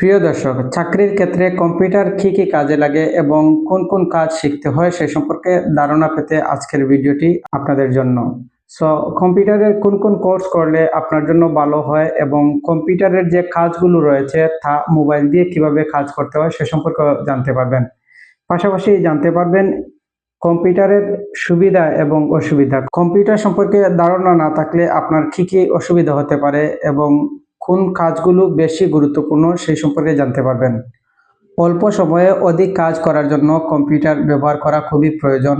প্রিয় দর্শক, চাকরির ক্ষেত্রে কম্পিউটার কি কি কাজে লাগে এবং কোন কোন কাজ শিখতে হয় সে সম্পর্কে ধারণা পেতে আজকের ভিডিওটি আপনাদের জন্য। সো কম্পিউটারের কোন কোন কোর্স করলে আপনার জন্য ভালো হয় এবং কম্পিউটারের যে কাজগুলো রয়েছে তা মোবাইল দিয়ে কীভাবে কাজ করতে হয় সে সম্পর্কে জানতে পারবেন। পাশাপাশি জানতে পারবেন কম্পিউটারের সুবিধা এবং অসুবিধা। কম্পিউটার সম্পর্কে ধারণা না থাকলে আপনার কি কি অসুবিধা হতে পারে এবং কোন কাজগুলো বেশি গুরুত্বপূর্ণ সেই সম্পর্কে জানতে পারবেন। অল্প সময়ে অধিক কাজ করার জন্য কম্পিউটার ব্যবহার করা খুবই প্রয়োজন।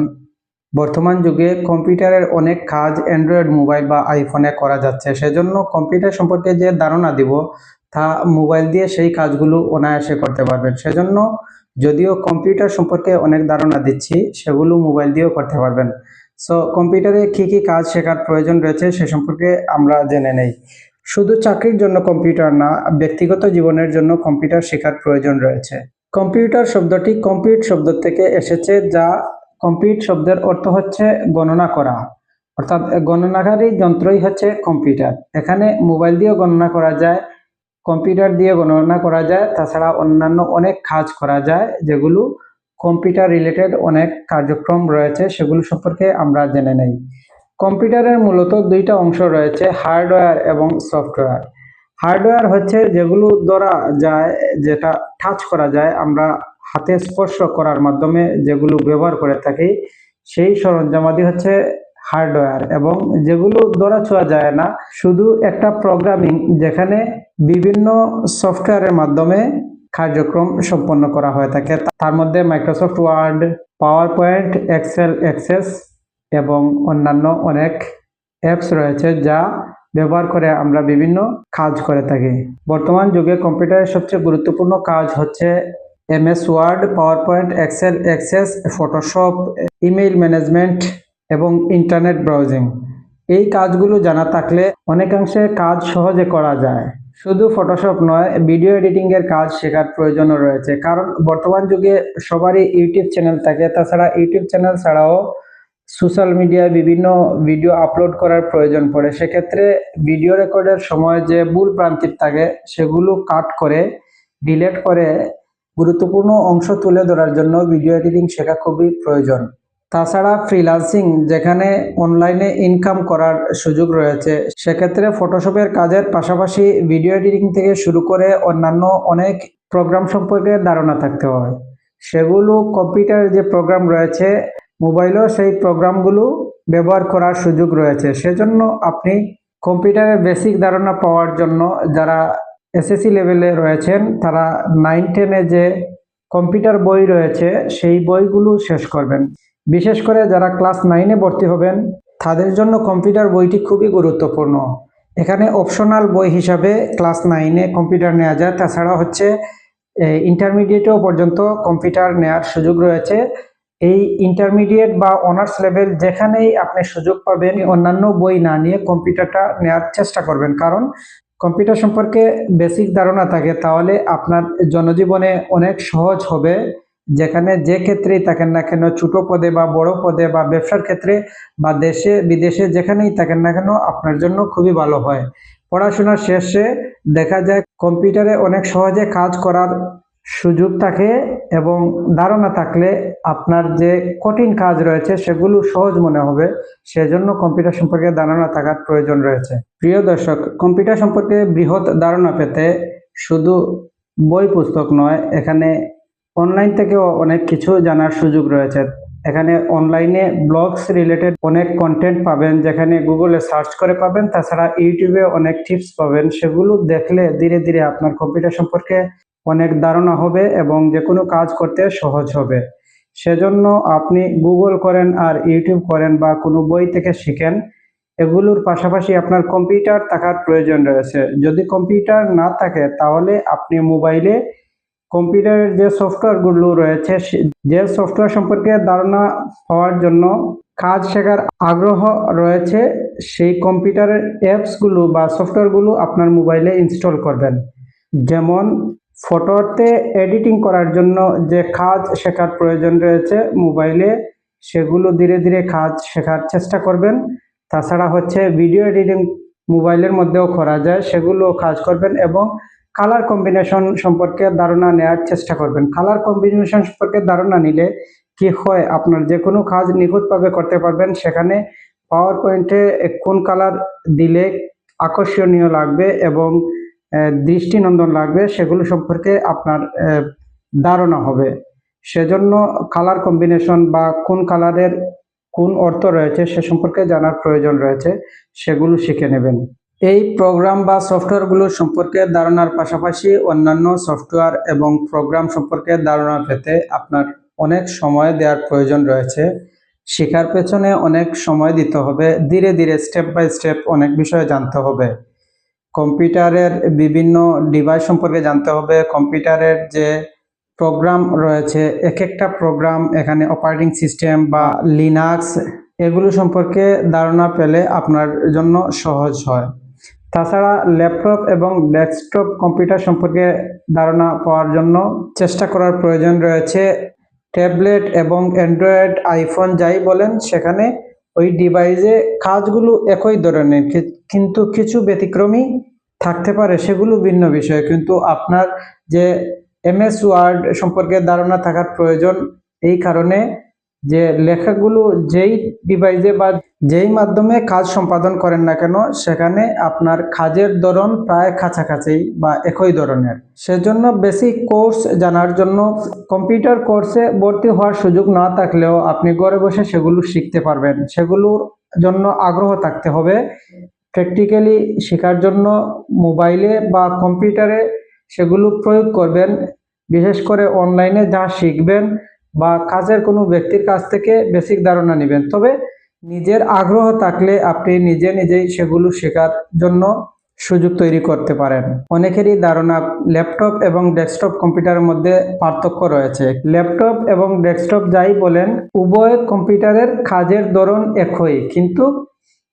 বর্তমান যুগে কম্পিউটারের অনেক কাজ অ্যান্ড্রয়েড মোবাইল বা আইফোনে করা যাচ্ছে। সেজন্য কম্পিউটার সম্পর্কে যে ধারণা দিব, তা মোবাইল দিয়ে সেই কাজগুলো অনায়াসে করতে পারবেন। সেজন্য যদিও কম্পিউটার সম্পর্কে অনেক ধারণা দিচ্ছি, সেগুলো মোবাইল দিয়েও করতে পারবেন। সো কম্পিউটারে কী কী কাজ শেখার প্রয়োজন রয়েছে সে সম্পর্কে আমরা জেনে নেই। শুধু চাকরির জন্য কম্পিউটার না, ব্যক্তিগত জীবনের জন্য কম্পিউটার শেখার প্রয়োজন রয়েছে। কম্পিউটার শব্দটি কম্পিউট শব্দ থেকে এসেছে, যা কম্পিউট শব্দের অর্থ হচ্ছে গণনা করা। অর্থাৎ গণনাকারী যন্ত্রই হচ্ছে কম্পিউটার। এখানে মোবাইল দিয়েও গণনা করা যায়, কম্পিউটার দিয়ে গণনা করা যায়, তাছাড়া অন্যান্য অনেক কাজ করা যায়, যেগুলো কম্পিউটার রিলেটেড অনেক কার্যক্রম রয়েছে, সেগুলো সম্পর্কে আমরা জেনে নেই। কম্পিউটারের মূলত দুইটা অংশ রয়েছে, হার্ডওয়্যার এবং সফটওয়্যার। হার্ডওয়্যার হচ্ছে যেগুলো দ্বারা যায়, যেটা টাচ করা যায়, আমরা হাতে স্পর্শ করার মাধ্যমে যেগুলো ব্যবহার করে থাকি, সেই সরঞ্জামাদি হচ্ছে হার্ডওয়্যার এবং যেগুলো দ্বারা ছোঁয়া যায় না, শুধু একটা প্রোগ্রামিং যেখানে বিভিন্ন সফটওয়্যারের মাধ্যমে কার্যক্রম সম্পন্ন করা হয়ে থাকে। তার মধ্যে Microsoft Word PowerPoint Excel Access এবং অন্যান্য অনেক অ্যাপস রয়েছে যা ব্যবহার করে আমরা বিভিন্ন কাজ করে থাকি। বর্তমান যুগে কম্পিউটারের সবচেয়ে গুরুত্বপূর্ণ কাজ হচ্ছে MS Word PowerPoint Excel Access Photoshop email management এবং ইন্টারনেট ব্রাউজিং এই কাজগুলো জানা থাকলে অনেকাংশে কাজ সহজে করা যায়। শুধু ফটোশপ নয় ভিডিও এডিটিংয়ের কাজ শেখার প্রয়োজনও রয়েছে। কারণ বর্তমান যুগে সবারই ইউটিউব চ্যানেল থাকে, তাছাড়া ইউটিউব চ্যানেল ছাড়াও সোশ্যাল মিডিয়ায় বিভিন্ন ভিডিও আপলোড করার প্রয়োজন পড়ে। সেক্ষেত্রে ভিডিও রেকর্ডের সময় যে ভুল প্রান্তিক থাকে, সেগুলো কাট করে ডিলেট করে গুরুত্বপূর্ণ অংশ তুলে ধরার জন্য ভিডিও এডিটিং শেখা খুবই প্রয়োজন। তাছাড়া ফ্রিলান্সিং যেখানে অনলাইনে ইনকাম করার সুযোগ রয়েছে, সেক্ষেত্রে ফটোশপের কাজের পাশাপাশি ভিডিও এডিটিং থেকে শুরু করে অন্যান্য অনেক প্রোগ্রাম সম্পর্কে ধারণা থাকতে হয় সেগুলো কম্পিউটার যে প্রোগ্রাম রয়েছে মোবাইলেও সেই প্রোগ্রামগুলো ব্যবহার করার সুযোগ রয়েছে। সেজন্য আপনি কম্পিউটারের বেসিক ধারণা পাওয়ার জন্য যারা এসএসসি লেভেলে রয়েছেন, তারা নাইন, টেনে যে কম্পিউটার বই রয়েছে, সেই বইগুলো শেষ করবেন। বিশেষ করে যারা ক্লাস নাইনে ভর্তি হবেন, তাদের জন্য কম্পিউটার বইটি খুবই গুরুত্বপূর্ণ। এখানে অপশনাল বই হিসাবে ক্লাস নাইনে কম্পিউটার নেওয়া যায়। তাছাড়া হচ্ছে ইন্টারমিডিয়েটেও পর্যন্ত কম্পিউটার নেওয়ার সুযোগ রয়েছে। এই ইন্টারমিডিয়েট বা অনার্স লেভেল যেখানেই আপনি সুযোগ পাবেন, অন্যান্য বই না নিয়ে কম্পিউটারটা নেওয়ার চেষ্টা করবেন। কারণ কম্পিউটার সম্পর্কে বেসিক ধারণা থাকে, তাহলে আপনার জনজীবনে অনেক সহজ হবে। যেখানে যে ক্ষেত্রেই থাকেন না কেন, ছোট পদে বা বড় পদে বা ব্যবসার ক্ষেত্রে বা দেশে, বিদেশে যেখানেই থাকেন না কেন, আপনার জন্য খুবই ভালো হয়। পড়াশোনার শেষে দেখা যায় কম্পিউটারে অনেক সহজে কাজ করার সুযোগ থাকে এবং ধারণা থাকলে আপনার যে কঠিন কাজ রয়েছে সেগুলো সহজ মনে হবে। সেজন্য কম্পিউটার সম্পর্কে ধারণা থাকার প্রয়োজন রয়েছে। প্রিয় দর্শক, কম্পিউটার সম্পর্কে বৃহৎ ধারণা পেতে শুধু বই পুস্তক নয়, এখানে অনলাইন থেকেও অনেক কিছু জানার সুযোগ রয়েছে। এখানে অনলাইনে ব্লগস রিলেটেড অনেক কন্টেন্ট পাবেন, যেখানে গুগলে সার্চ করে পাবেন। তাছাড়া ইউটিউবে অনেক টিপস পাবেন। সেগুলো দেখলে ধীরে ধীরে আপনার কম্পিউটার সম্পর্কে অনেক ধারণা হবে এবং যে কোনো কাজ করতে সহজ হবে। সেজন্য আপনি গুগল করেন আর ইউটিউব করেন বা কোনো বই থেকে শিখেন, এগুলোর পাশাপাশি আপনার কম্পিউটার থাকার প্রয়োজন রয়েছে। যদি কম্পিউটার না থাকে, তাহলে আপনি মোবাইলে কম্পিউটারের যে সফটওয়্যারগুলো রয়েছে যে সফটওয়্যার সম্পর্কে ধারণা হওয়ার জন্য কাজ শেখার আগ্রহ রয়েছে, সেই কম্পিউটারের অ্যাপসগুলো বা সফটওয়্যারগুলো আপনার মোবাইলে ইনস্টল করবেন। যেমন ফটোতে এডিটিং করার জন্য যে কাজ শেখার প্রয়োজন রয়েছে মোবাইলে, সেগুলো ধীরে ধীরে কাজ শেখার চেষ্টা করবেন। তাছাড়া হচ্ছে ভিডিও এডিটিং মোবাইলের মধ্যেও করা যায় সেগুলো কাজ করবেন এবং কালার কম্বিনেশন সম্পর্কে ধারণা নেওয়ার চেষ্টা করবেন। কালার কম্বিনেশন সম্পর্কে ধারণা নিলে কি হয়, আপনার যে কোনো কাজ নিখুঁতভাবে করতে পারবেন। সেখানে পাওয়ার পয়েন্টে কোন কালার দিলে আকর্ষণীয় লাগবে এবং দৃষ্টিনন্দন লাগবে, সেগুলো সম্পর্কে আপনার ধারণা হবে। সেজন্য কালার কম্বিনেশন বা কোন কালারের কোন অর্থ রয়েছে সে সম্পর্কে জানার প্রয়োজন রয়েছে, সেগুলো শিখে নেবেন। এই প্রোগ্রাম বা সফটওয়্যারগুলো সম্পর্কে ধারণার পাশাপাশি অন্যান্য সফটওয়্যার এবং প্রোগ্রাম সম্পর্কে ধারণা পেতে আপনার অনেক সময় দেওয়ার প্রয়োজন রয়েছে। শেখার পেছনে অনেক সময় দিতে হবে, ধীরে ধীরে স্টেপ বাই স্টেপ অনেক বিষয় জানতে হবে। কম্পিউটারের বিভিন্ন ডিভাইস সম্পর্কে জানতে হবে। কম্পিউটারের যে প্রোগ্রাম রয়েছে এক একটা প্রোগ্রাম এখানে অপারেটিং সিস্টেম বা লিনাক্স এগুলো সম্পর্কে ধারণা পেলে আপনার জন্য সহজ হয়। তাছাড়া ল্যাপটপ এবং ডেস্কটপ কম্পিউটার সম্পর্কে ধারণা পাওয়ার জন্য চেষ্টা করার প্রয়োজন রয়েছে। ট্যাবলেট এবং অ্যান্ড্রয়েড আইফোন যাই বলেন, সেখানে ওই ডিভাইসে কাজগুলো একই ধরনের কিন্তু কিছু ব্যতিক্রমী থাকতে পারে, সেগুলো ভিন্ন বিষয়। কিন্তু আপনার যে এমএস ওয়ার্ড সম্পর্কে ধারণা থাকার প্রয়োজন, এই কারণে যে লেখাগুলো যেই ডিভাইসে বা যেই মাধ্যমে কাজ সম্পাদন করেন না কেন, সেখানে আপনার কাজের ধরন প্রায় কাছাকাছি বা একই ধরনের। সেজন্য বেসিক কোর্স জানার জন্য কম্পিউটার কোর্সে ভর্তি হওয়ার সুযোগ না থাকলেও আপনি ঘরে বসে সেগুলো শিখতে পারবেন। সেগুলোর জন্য আগ্রহ থাকতে হবে। প্র্যাকটিক্যালি শেখার জন্য মোবাইলে বা কম্পিউটারে সেগুলো প্রয়োগ করবেন। বিশেষ করে অনলাইনে যা শিখবেন বা কাজের কোনো ব্যক্তির কাছ থেকে বেসিক ধারণা নেবেন। তবে নিজের আগ্রহ থাকলে আপনি নিজে নিজেই সেগুলো শেখার জন্য সুযোগ তৈরি করতে পারেন। অনেকেরই ধারণা ল্যাপটপ এবং ডেস্কটপ কম্পিউটারের মধ্যে পার্থক্য রয়েছে। ল্যাপটপ এবং ডেস্কটপ যাই বলেন, উভয় কম্পিউটারের কাজের ধরন একই। কিন্তু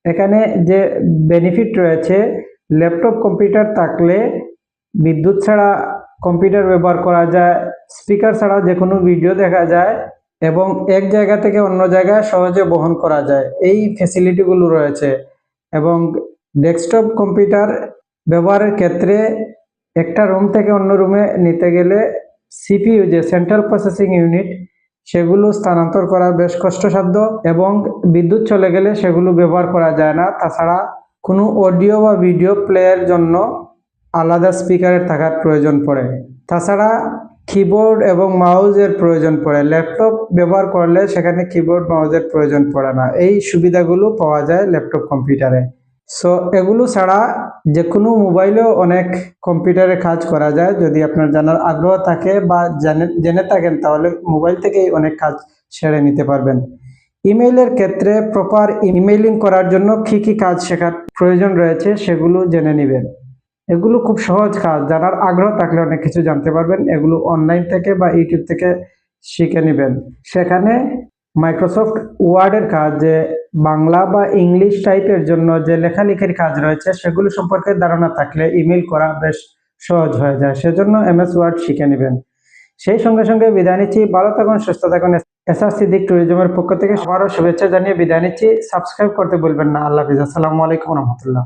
এখানে যে বেনিফিট রয়েছে, ল্যাপটপ কম্পিউটার থাকলে বিদ্যুৎ ছাড়া কম্পিউটার ব্যবহার করা যায়, স্পিকার ছাড়া যে কোনো ভিডিও দেখা যায় এবং এক জায়গা থেকে অন্য জায়গায় সহজে বহন করা যায়। এই ফ্যাসিলিটিগুলো রয়েছে এবং ডেস্কটপ কম্পিউটার ব্যবহারের ক্ষেত্রে একটা রুম থেকে অন্য রুমে নিতে গেলে সিপিইউ যে সেন্ট্রাল প্রসেসিং ইউনিট সেগুলো স্থানান্তর করা বেশ কষ্টসাধ্য এবং বিদ্যুৎ চলে গেলে সেগুলো ব্যবহার করা যায় না। তাছাড়া কোনো অডিও বা ভিডিও প্লেয়ের জন্য আলাদা স্পিকারের থাকার প্রয়োজন পড়ে। তাছাড়া কিবোর্ড এবং মাউজের প্রয়োজন পড়ে। ল্যাপটপ ব্যবহার করলে সেখানে কিবোর্ড মাউজের প্রয়োজন পড়ে না। এই সুবিধাগুলো পাওয়া যায় ল্যাপটপ কম্পিউটারে সো এগুলো ছাড়া যে কোনো মোবাইলেও অনেক কম্পিউটারে কাজ করা যায়। যদি আপনার জানার আগ্রহ থাকে বা জানে, জেনে থাকেন, তাহলে মোবাইল থেকেই অনেক কাজ সেরে নিতে পারবেন। ইমেইলের ক্ষেত্রে প্রপার ইমেইলিং করার জন্য কী কী কাজ শেখার প্রয়োজন রয়েছে সেগুলো জেনে নেবেন। এগুলো খুব সহজ কাজ। জানার আগ্রহ থাকলে অনেক কিছু জানতে পারবেন। এগুলো অনলাইন থেকে বা ইউটিউব থেকে শিখে নেবেন। সেখানে মাইক্রোসফট ওয়ার্ডের কাজ, যে বাংলা বা ইংলিশ টাইপের জন্য যে লেখালেখির কাজ রয়েছে, সেগুলো সম্পর্কে ধারণা থাকলে ইমেল করা বেশ সহজ হয়ে যায়। সেজন্য এম এস ওয়ার্ড শিখে নেবেন। সেই সঙ্গে সঙ্গে বিদায় নিচ্ছি। ভালো থাকুন, সুস্থ থাকুন। এস আর সিদ্দিক ট্যুরিজমের পক্ষ থেকে সবারও শুভেচ্ছা জানিয়ে বিদায় নিচ্ছি। সাবস্ক্রাইব করতে বলবেন না। আল্লাহ হাফিজ। আসসালামু আলাইকুম রহমতুল্লাহ।